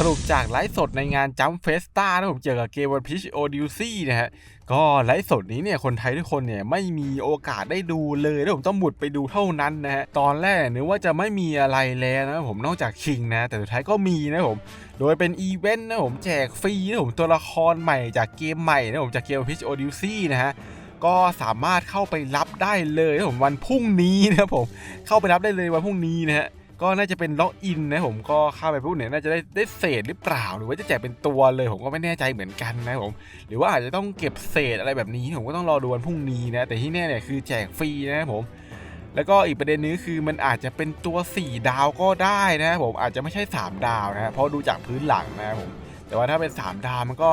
สรุปจากไลฟ์สดในงานจัมเฟสตานะผมเจอกับเกมวันพิชโอดิวซี่นะฮะ ก็ไลฟ์สดนี้เนี่ยคนไทยทุกคนเนี่ยไม่มีโอกาสได้ดูเลยนะผมต้องหมุดไปดูเท่านั้นนะฮะ ตอนแรกนึกว่าจะไม่มีอะไรแล้วนะผมนอกจากคิงนะ แต่สุดท้ายก็มีนะผม โดยเป็นอีเวนต์นะผมแจกฟรีนะผมตัวละครใหม่จากเกมใหม่นะผมจากเกมพิชโอดิวซี่นะฮะก็สามารถเข้าไปรับได้เลยนะผมวันพรุ่งนี้นะผมเข้าไปรับได้เลยวันพรุ่งนี้นะฮะ ก็น่าจะเป็นล็อกอินนะผมก็เข้าไปปุ๊บเนี่ยน่าจะได้ได้เศษหรือเปล่า หรือว่าจะแจกเป็นตัวเลยผมก็ไม่แน่ใจเหมือนกันนะผมหรือว่าอาจจะต้องเก็บเศษอะไรแบบนี้ผมก็ต้องรอดูวันพรุ่งนี้นะแต่ที่แน่เนี่ยคือแจกฟรีนะครับผมแล้วก็อีกประเด็นนึงคือมันอาจจะเป็นตัว 4 ดาวก็ได้นะครับผมอาจจะไม่ใช่ 3 ดาวนะเพราะดูจากพื้นหลังนะครับผม แต่ว่าถ้าเป็น 3 ดาวมันก็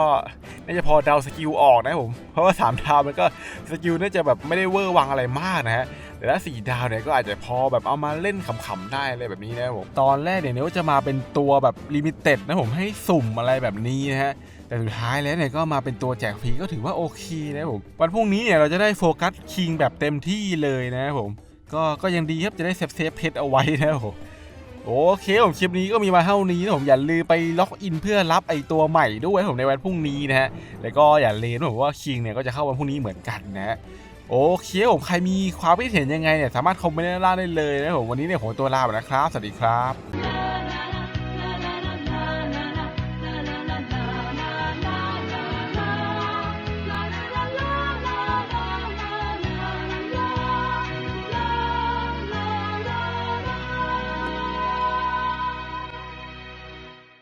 น่าจะพอเดาสกิลออกนะผม เพราะว่า 3 ดาวมันก็สกิลน่าจะแบบไม่ได้เวอร์วังอะไรมากนะฮะ แต่ถ้า4ดาวเนี่ยก็อาจจะพอแบบเอามาเล่นขำๆได้อะไรแบบนี้นะผม ตอนแรกเนี่ยนึกว่าจะมาเป็นตัวแบบลิมิเต็ดนะผมให้สุ่มอะไรแบบนี้นะฮะแต่สุดท้ายแล้วเนี่ยก็มาเป็นตัวแจกฟรีก็ถือว่าโอเคนะผม วันพรุ่งนี้เนี่ยเราจะได้โฟกัสคิงแบบเต็มที่เลยนะผม ก็ก็ยังดีครับจะได้เซฟเซฟเพชรเอาไว้นะผม โอเคผมคลิปนี้ก็มีมาเท่านี้นะผมอย่าลืมไปล็อกอินเพื่อรับไอตัวใหม่ด้วยผมในวันพรุ่งนี้นะฮะแล้วก็อย่าลืมผมว่าคิงเนี่ยก็จะเข้าวันพรุ่งนี้เหมือนกันนะฮะโอเคผมใครมีความคิดเห็นยังไงเนี่ยสามารถคอมเมนต์ด้านล่างได้เลยนะผมวันนี้เนี่ยผมตัวลาไปนะครับสวัสดีครับ